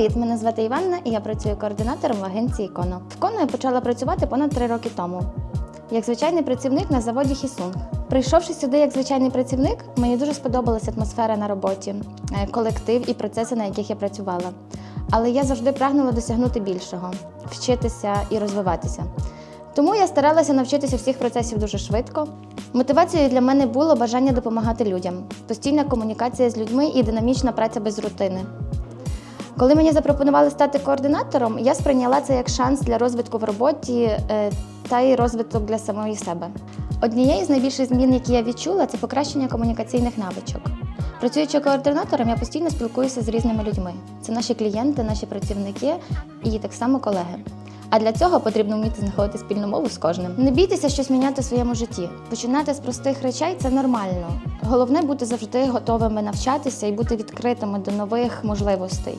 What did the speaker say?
Привіт, мене звати Іванна і я працюю координатором в агенції Коно. В Коно я почала працювати понад три роки тому. Як звичайний працівник на заводі Хісунг. Прийшовши сюди як звичайний працівник, мені дуже сподобалася атмосфера на роботі, е, колектив і процеси, на яких я працювала. Але я завжди прагнула досягнути більшого, вчитися і розвиватися. Тому я старалася навчитися всіх процесів дуже швидко. Мотивацією для мене було бажання допомагати людям, постійна комунікація з людьми і динамічна праця без рутини. Коли мені запропонували стати координатором, я сприйняла це як шанс для розвитку в роботі е, та й розвиток для самої себе. Однією з найбільших змін, які я відчула, це покращення комунікаційних навичок. Працюючи координатором, я постійно спілкуюся з різними людьми. Це наші клієнти, наші працівники і так само колеги. А для цього потрібно вміти знаходити спільну мову з кожним. Не бійтеся щось міняти в своєму житті. Починати з простих речей це нормально. Головне бути завжди готовими навчатися і бути відкритими до нових можливостей.